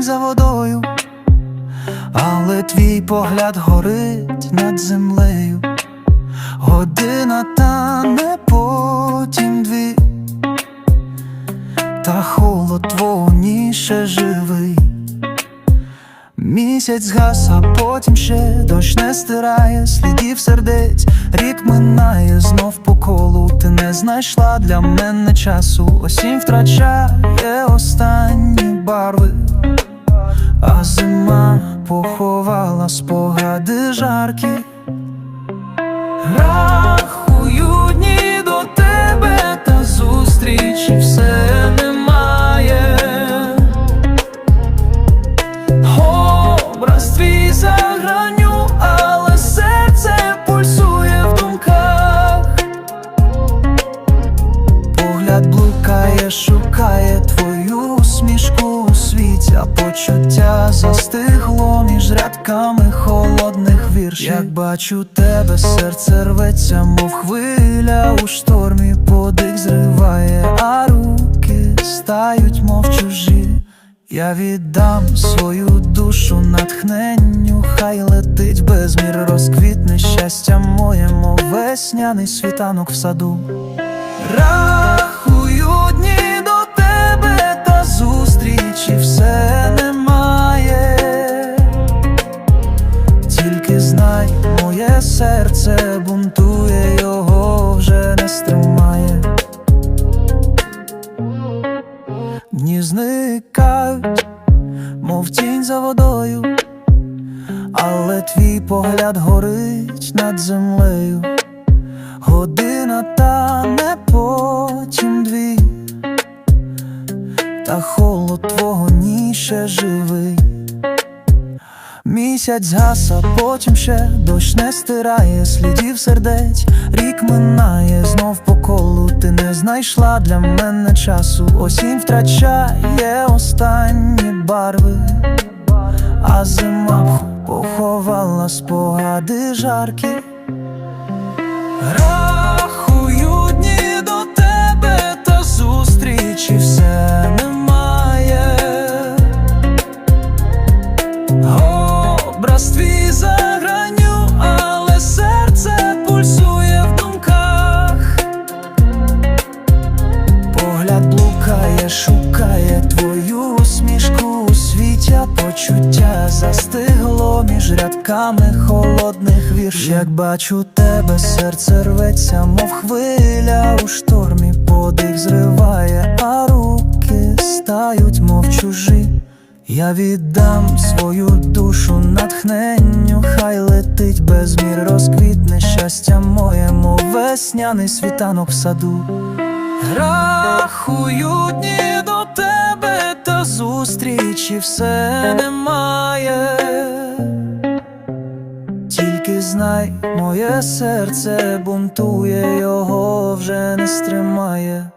тінь за водою, але твій погляд горить над землею. Година та не потім дві, та холод твоніше живий. Місяць згас, а потім ще дощ не стирає, слідів сердець, рік минає знов по колу. Ти не знайшла для мене часу, осінь втрачає останні барви а зима поховала спогади жаркі. Рахую дні до тебе та зустрічі все немає. Образ твій за граню, але серце пульсує в думках. Погляд блукає, шукає твою усмішку світі, почуття застигло між рядками холодних віршів. Як бачу тебе, серце рветься, мов хвиля у штормі, подих зриває, а руки стають, мов чужі. Я віддам свою душу натхненню, хай летить безмір, розквітне щастя моє, мов весняний світанок в саду. Мов тінь за водою, але твій погляд горить над землею. Година тане потім дві, та холод твого ніше живий. Місяць згас, а потім ще дощ не стирає слідів сердець, рік минає знов по колу. Ти не знайшла для мене часу. Осінь втрачає останні барви, а зима поховала спогади жаркі. Рахую дні до тебе та зустрічі все немає. Образ твій за граню, але серце пульсує в думках. Погляд блукає, шукає твою почуття застигло між рядками холодних віршів. Як бачу тебе, серце рветься, мов хвиля у штормі, подих зриває, а руки стають, мов чужі. Я віддам свою душу натхненню, хай летить безмір, розквітне щастя моє, мов весняний світанок в саду. Рахую дні до тебе та зустрічі все немає. Тільки знай, моє серце бунтує, його вже не стримає.